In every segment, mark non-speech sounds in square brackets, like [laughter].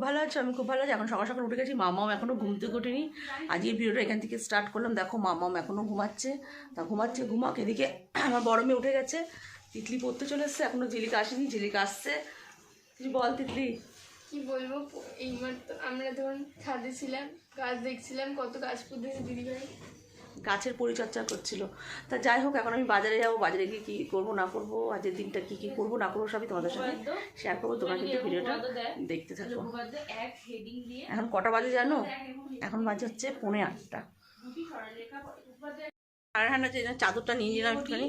খুব ভালো আছো? আমি খুব ভালো আছি। এখন সকাল সকাল উঠে গেছি। মামাম এখনও ঘুম থেকে ওঠেনি। আজকে ভিডিওটা এখান থেকে স্টার্ট করলাম। দেখো, মামাম এখনও ঘুমাচ্ছে। তা ঘুমাচ্ছে, ঘুমাক। এদিকে আমার বড় মেয়ে উঠে গেছে। তিতলি পড়তে চলে এসছে। এখনও ঝিলিকা আসেনি, ঝিলিকা আসছে। কিছু বল তিতলি। কি বলব? এইমাত্র আমরা ধরুন ছাদে ছিলাম, গাছ দেখছিলাম, কত গাছ দিদি ভাই গাছের পরিচর্যা করছিল। তা যাই হোক এখন আমি বাজারে যাব বাজারে গিয়ে কী করব না করব আজকের দিনটা কী কী করব না করব সবই তোমাদের সাথে শেয়ার করব। তোমরা কিন্তু ভিডিওটা দেখতে থাকো। এখন কটা বাজে জানো? এখন বাজে হচ্ছে পৌনে আটটা। ঠান্ডা ঠান্ডা চাদরটা নিয়ে নিলাম একটুখানি।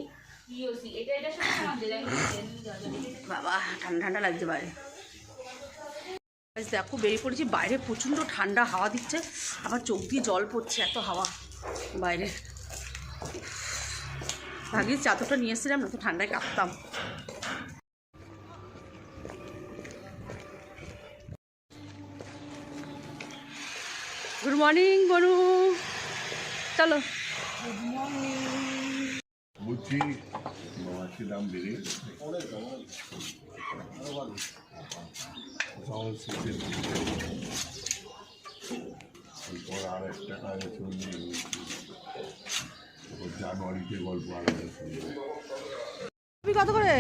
বাবা ঠান্ডা ঠান্ডা লাগছে বাইরে। দেখো বেরিয়ে পড়েছি। বাইরে প্রচণ্ড ঠান্ডা হাওয়া দিচ্ছে। আমার চোখ দিয়ে জল পড়ছে এত হাওয়া। বাইরে। ভাগিয়ে চাদরটা নিয়ে এসেছিলাম, না তো ঠান্ডায় কাঁপতাম। গুড মর্নিং বনু। চলো। দিকে। এরপর আর একটা কাজ জানুয়ারিতে গল্প আলাদা শুনব। তুমি কত করে?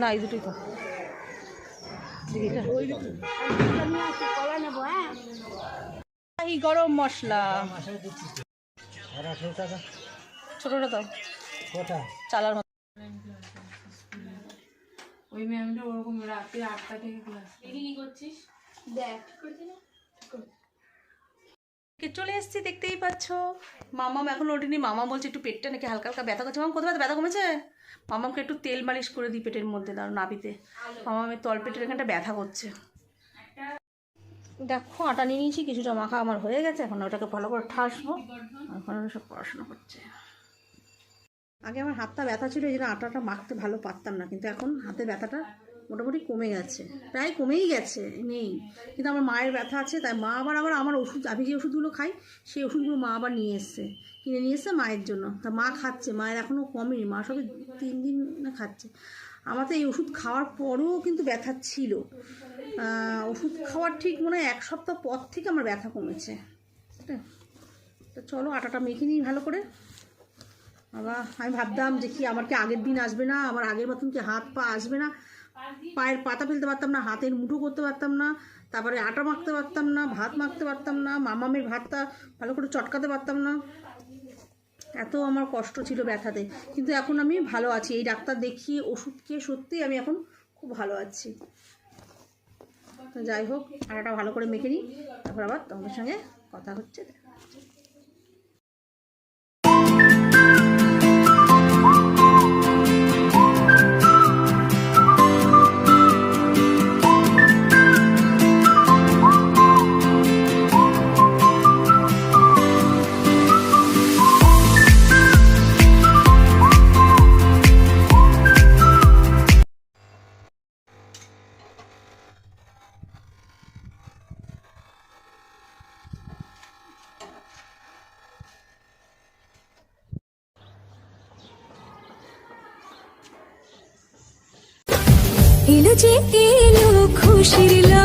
না এই দুটোই তো। এই গরম মশলা। ছোটটা তো চালার মতো ওই ম্যামটা ওরকম রাতে আটটা থেকে ক্লাস কি করছিস? দেখ ঠিক করছি না। চলে এসেছি দেখতেই পাচ্ছ। মামাম এখন ওঠেনি মামা বলছে একটু পেটটা নাকি হালকা হালকা ব্যথা করছে। মাম কোথাও ব্যথা? কমেছে? মামামকে একটু তেল মালিশ করে দিই পেটের মধ্যে দাঁড়ো নাবিতে মামামের তল পেটের এখানটা ব্যথা করছে। দেখো আটা নিয়ে নিয়েছি কিছুটা মাখা আমার হয়ে গেছে এখন ওটাকে ভালো করে ঠাসবো। এখন সব পড়াশোনা করছে। আগে আমার হাতটা ব্যথা ছিল, এই জন্য আটাটা মাখতে ভালো পারতাম না, কিন্তু এখন হাতে ব্যথাটা মোটামুটি কমে গেছে। প্রায় কমেই গেছে, নেই। কিন্তু আমার মায়ের ব্যথা আছে, তাই মা আবার আবার আমার ওষুধ, আমি যে ওষুধগুলো খাই, সেই ওষুধগুলো মা আবার নিয়ে এসছে, কিনে নিয়ে এসছে মায়ের জন্য। তা মা খাচ্ছে, মায়ের এখনও কমেনি মা সবে তিন দিন না খাচ্ছে। আমার তো এই ওষুধ খাওয়ার পরেও কিন্তু ব্যথা ছিল। ওষুধ খাওয়ার ঠিক মনে হয় এক সপ্তাহ পর থেকে আমার ব্যথা কমেছে? তো চলো, আটাটা মেখে নিই ভালো করে। বাবা, আমি ভাবতাম যে কি, আমার কি আগের দিন আসবে না? আমার আগের মতন কি হাত পা আসবে না? পায়ের পাতা ফেলতে পারতাম না, হাতের মুঠো করতে পারতাম না, তারপরে আটা মাখতে পারতাম না, ভাত মাখতে পারতাম না, মামামের ভাতটা ভালো করে চটকাতে পারতাম না। এত আমার কষ্ট ছিল ব্যথাতে। কিন্তু এখন আমি ভালো আছি। এই ডাক্তার দেখিয়ে ওষুধ খেয়ে সত্যিই আমি এখন খুব ভালো আছি। তো যাই হোক, আটাটা ভালো করে মেখে নিই। তারপর আবার তোমাদের সঙ্গে কথা হচ্ছে। এলো যে এলো খুশির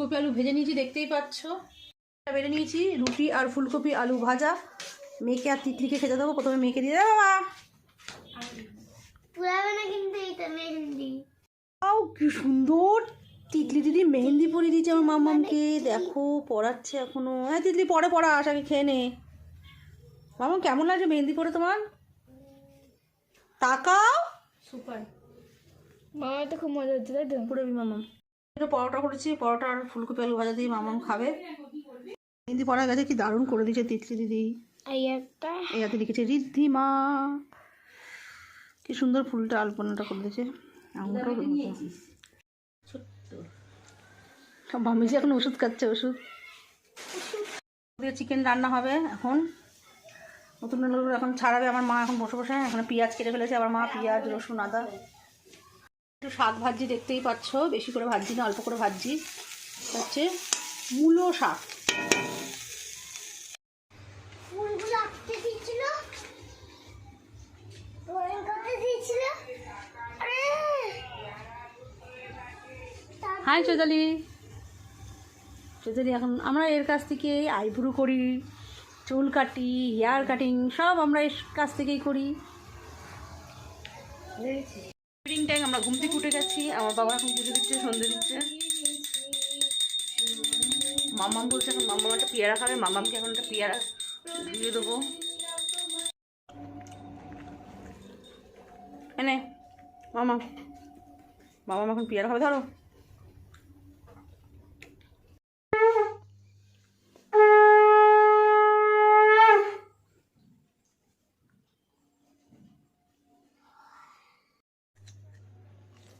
ফুলকপি আলু ভেজে নিয়েছি দেখতেই পাচ্ছ? বেড়ে নিয়েছি রুটি আর ফুলকপি আলু ভাজা। মেয়েকে আর তিতলিকে খেতে দেবো প্রথমে মেয়েকে দিয়ে দেবো বাবা পুরাবে না কিন্তু এটা মেহেন্দি। আও কি সুন্দর! তিতলি দিদি মেহেন্দি পরিয়ে দিয়েছে আমার মামামকে। দেখো পড়াচ্ছে এখনও। হ্যাঁ তিতলি পরে পড়া আশাকে খেয়ে নে। মামা কেমন লাগছে মেহেন্দি পরে তোমার? তাকাও। সুপার। মামার তো খুব মজা হচ্ছে তাই তো? পুরবি মামাম একটু পরোটা করেছি পরোটা আর ফুলকপি আলু ভাজা দিয়ে মামাম খাবে। মেহেন্দি পড়া গেছে কি দারুণ করে দিয়েছে তিতলি দিদি? এই একটা। এই হাতে লিখেছে ঋদ্ধিমা কি সুন্দর ফুলটা আলপনাটা করে দিয়েছে। আঙুলটাও করে দিয়েছে। এখন ওষুধ খাচ্ছে ওষুধ। দিয়ে চিকেন রান্না হবে এখন। নতুন নতুন এখন ছাড়াবে আমার মা এখন বসে বসে এখন পেঁয়াজ কেটে ফেলেছে আবার মা পেঁয়াজ রসুন আদা। একটু শাক ভাজি দেখতেই পাচ্ছ বেশি করে ভাজছি না অল্প করে ভাজি হচ্ছে মূলো শাক। হাই চৈতালি চৈতালি এখন আমরা এর কাছ থেকে আইব্রু করি চুল কাটি হেয়ার কাটিং সব আমরা এর কাছ থেকেই করি। টাইম আমরা ঘুম থেকে উঠে গেছি, আমার বাবা এখন পুজো দিচ্ছে, সন্ধে দিচ্ছে। মামাম বলছে এখন মামাম একটা পেয়ারা খাবে মামামকে এখন একটা পেয়ারা দিয়ে দেবো। মামা মামাম এখন পেয়ারা খাবে, ধরো।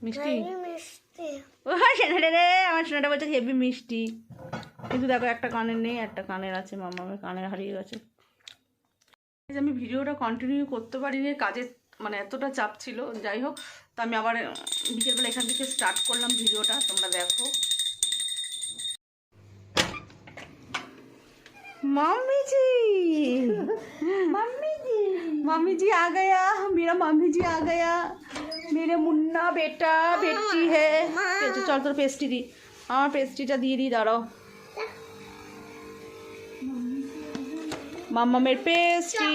মিষ্টি মিষ্টি ও হ্যাঁ সোনাটা রে আমার সোনাটা বলছে হেভি মিষ্টি কিন্তু দেখো একটা কানের নেই একটা কানের আছে মামামের কানের হারিয়ে গেছে এই যে আমি ভিডিওটা কন্টিনিউ করতে পারিনি কাজের মানে এতটা চাপ ছিল যাই হোক তো আমি আবার উম, বিকেলবেলা এখান থেকে স্টার্ট করলাম ভিডিওটা তোমরা দেখো mummy ji mummy ji mummy ji आ गया मेरा मम्मी जी आ गया মেরে মুন্না বেটা বেটি হে চল তোর পেস্টি দি আমার পেস্টিটা দিয়ে দিই দাঁড়াও মাম্মামের পেস্টি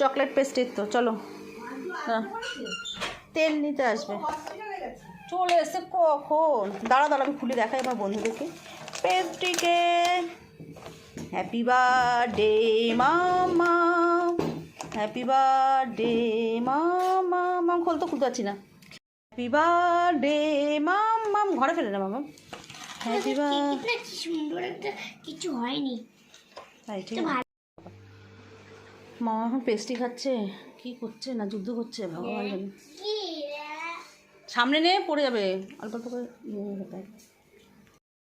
চকলেট পেস্টির তো চলো তেল নিতে আসবে। চলে এসে কখন? দাঁড়া দাঁড়া আমি খুলে দেখাই আমার বন্ধুদেরকে। পেস্টিকে হ্যাপি বার্থডে মামা। হ্যাপি বার্থডে মামা মাম খুলতে খুলতে পারছি না। হ্যাপি বার্থডে মাম মাম ঘরে ফেলে না মামা হ্যাপি বার্থডে কি সুন্দর একটা কিছু হয়নি। তাই ঠিক মামা এখন পেস্ট্রি খাচ্ছে কি করছে না যুদ্ধ করছে ভগবান জানে। সামনে নে পড়ে যাবে। অল্প অল্প করে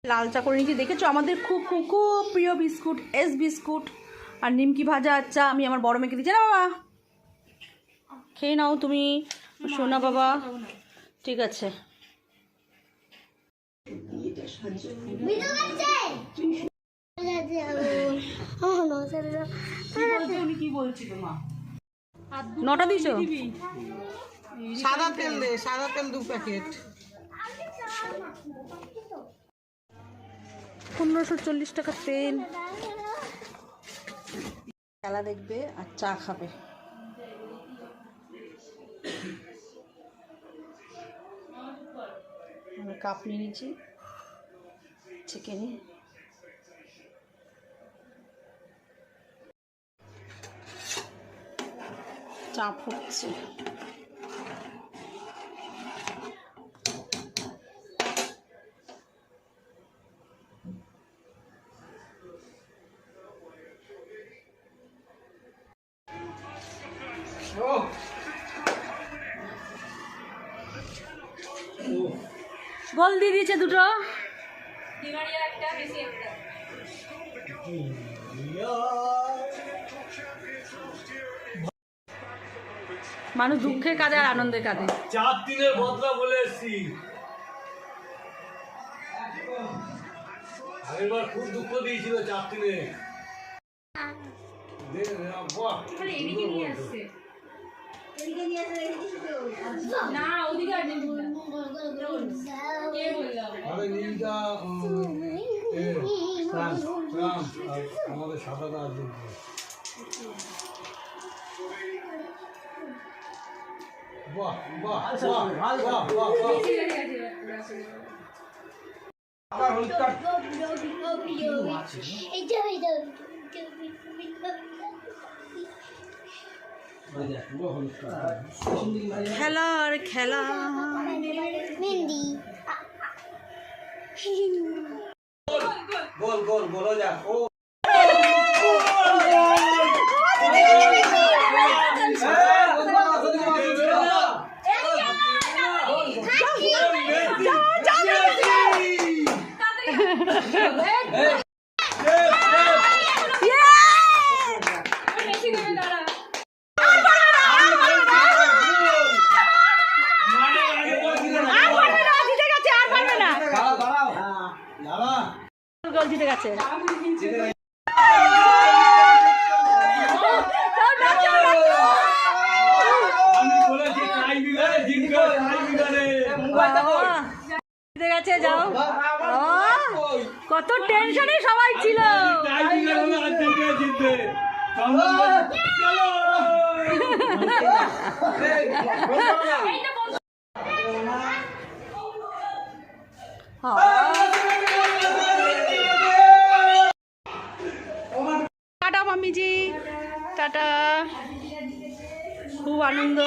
লাল চা করে নিয়েছি দেখেছ? আমাদের খুব খুব খুব প্রিয় বিস্কুট এস বিস্কুট। আর নিমকি ভাজা আচ্ছা আমি আমার বড় মেয়েকে দিচ্ছি। না বাবা। খেয়ে নাও তুমি সোনা বাবা। ঠিক আছে ভিডিও করছে উনি কি বলছিল মা নটা দিছো সাদা তেল দে সাদা তেল দু প্যাকেট। পনেরোশো চল্লিশ টাকা তেল। খেলা দেখবে আর চা খাবে। আমি কাপ নিয়ে নিয়েছি চিকেন চা ফুটছে। গোল দিয়ে দিয়েছে দুটো। মানুষ দুঃখের কাজে আর আনন্দের কাজে চার দিনের বদলা বলে এসছি। আগেরবার খুব দুঃখ দিয়েছিল চার দিনে। বাহ। না ওদিকে আর্জেন্টিনা কে বললাম আরে নীলটা ফ্রান্স ফ্রান্স আমাদের সাদাটা আর্জেন্টিনা বাহ বাহ বাহ বাহ বাহ বাহ এইটা এইটা খেলার খেলা। মেহেন্দি। গোল গোল গোল যা ও মেসি দেবে দাঁড়া জিতে গেছে আর পারবে না দাঁড়াও দাঁড়াও দাঁড়া জিতে গেছে। যাও। কত টেনশনে সবাই ছিল। চলো খুব আনন্দ।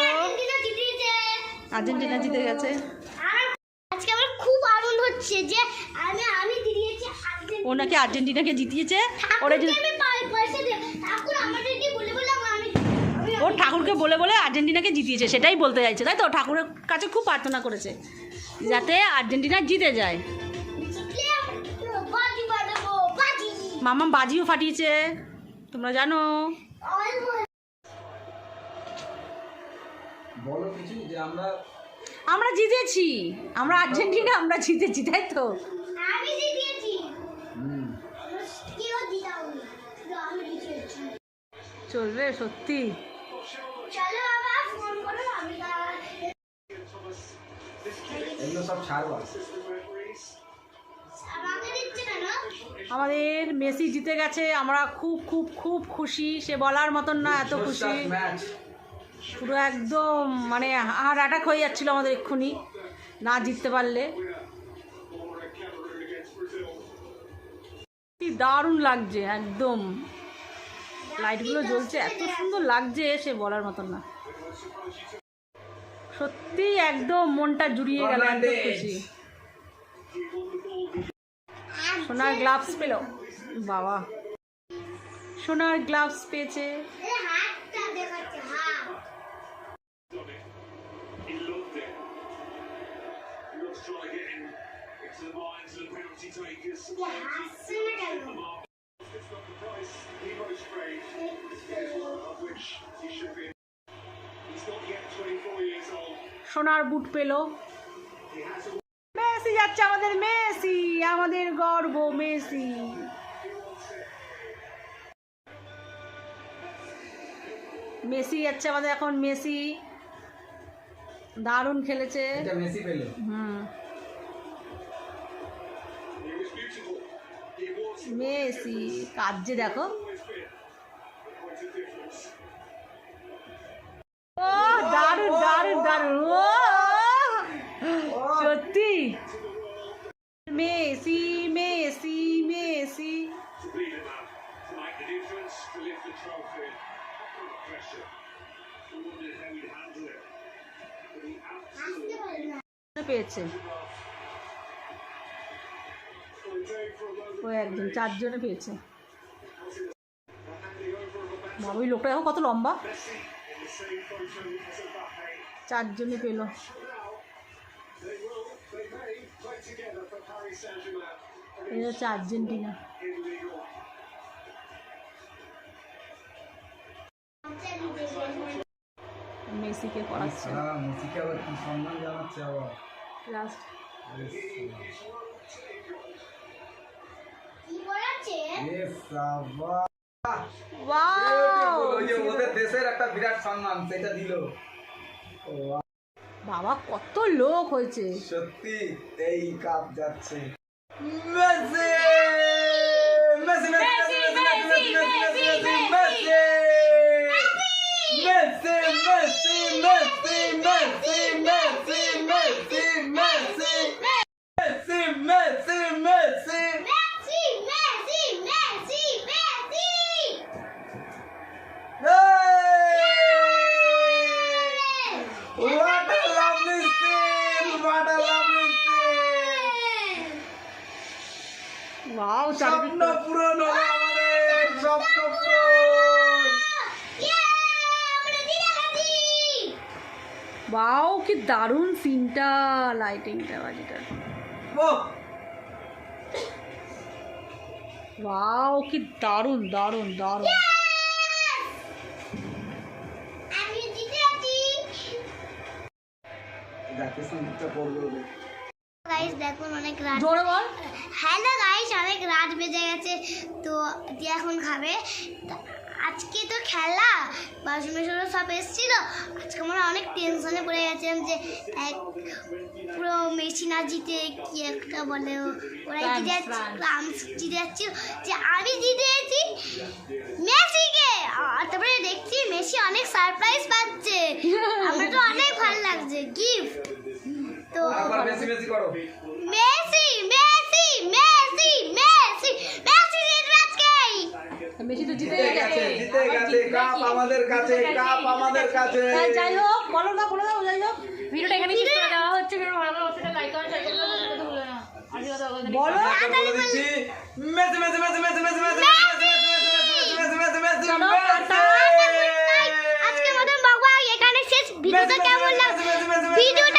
আর্জেন্টিনা জিতে গেছে। আর আজকে আমার খুব আনন্দ হচ্ছে যে আমি আমি দিয়েছি ও আর্জেন্টিনাকে জিতিয়েছে? ওরা ওর ঠাকুরকে বলে বলে আর্জেন্টিনাকে জিতিয়েছে সেটাই বলতে চাইছে তাই তো? ঠাকুরের কাছে খুব প্রার্থনা করেছে যাতে আর্জেন্টিনা জিতে যায়। মামা বাজিও ফাটিয়েছে তোমরা জানো। বলো কিছু যে আমরা আমরা জিতেছি। আমরা আর্জেন্টিনা আমরা জিতেছি তাই তো? আমি জিতেছি। চলবে সত্যি। চলো বাবা ফোন করো আমি এগুলো সব ছাড়বা আমাদের মেসি জিতে গেছে আমরা খুব খুব খুব খুশি। সে বলার মতন না এত খুশি। ম্যাচ পুরো একদম মানে হার্ট অ্যাটাক হয়ে যাচ্ছিল আমাদের এক্ষুনি না জিততে পারলে। কি দারুণ লাগছে একদম। লাইটগুলো জ্বলছে এত সুন্দর লাগছে সে বলার মতন না। সত্যি একদম মনটা জুড়িয়ে গেল এত খুশি। সোনার গ্লাভস পেল। বাবা। সোনার গ্লাভস পেয়েছে। সোনার বুট পেল। মেসি যাচ্ছে আমাদের মেসি আমাদের গর্ব মেসি। মেসি যাচ্ছে আমাদের এখন মেসি। দারুণ খেলেছে। এটা মেসি পেল। হুম। মেসি কাজে দেখো। ও দারুণ দারুণ দারুণ। ও সত্যি। Messi Messi Messi. হাসতে পারে না পেয়েছে। চারজনে পেয়েছে। বাবা ওই লোকটা দেখো কত লম্বা। চারজনে পেল। হচ্ছে আর্জেন্টিনা। মেসিকে করাচ্ছে মেসিকে আবার কি সম্মান জানাচ্ছে আবার? লাস্ট বাবা। কত লোক হয়েছে। সত্যি এই কাপ যাচ্ছে। ওয়াও স্বপ্ন পূরণ হলো আমাদের স্বপ্ন পূরণ। ওয়াও কি দারুণ সিনটা লাইটিংটা বাড়িটার ওয়াও কি দারুণ দারুণ দারুণ। দেখো সঙ্গীতটা পড়বে গাইস দেখুন অনেক রাত। জোরে বল। হ্যালো গাইস অনেক রাত বেজে গেছে। তো দিয়ে এখন খাবে। আজকে তো খেলা। বাসন মেশানো সব এসেছিল। আজকে আমরা অনেক টেনশনে পড়ে গেছিলাম যে এক পুরো মেশি না জিতে কি একটা বলে ও- ওরাই জিতে যাচ্ছে জিতে যাচ্ছিল যে আমি জিতে গেছি মেসিকে। তারপরে দেখছি মেসি অনেক সারপ্রাইজ পাচ্ছে। [laughs] আমার তো অনেক ভালো লাগছে। গিফট তো করো Messi Messi Messi Messi Messi জিতবে আজকেই বেশি তো জিতে গেছে জিতে গেছে কাপ আমাদের কাছে কাপ আমাদের কাছে তাই যাই হোক বলো না বলে দাও যাই হোক ভিডিওটা এখানে শেষ করে দেওয়া হচ্ছে ভিডিও ভালো লাগলে লাইক কমেন্ট শেয়ার করে বলো দিচ্ছি Messi Messi Messi Messi Messi Messi Messi Messi Messi Messi Messi Messi. আজকের মতন বাবা এখানে শেষ ভিডিওটা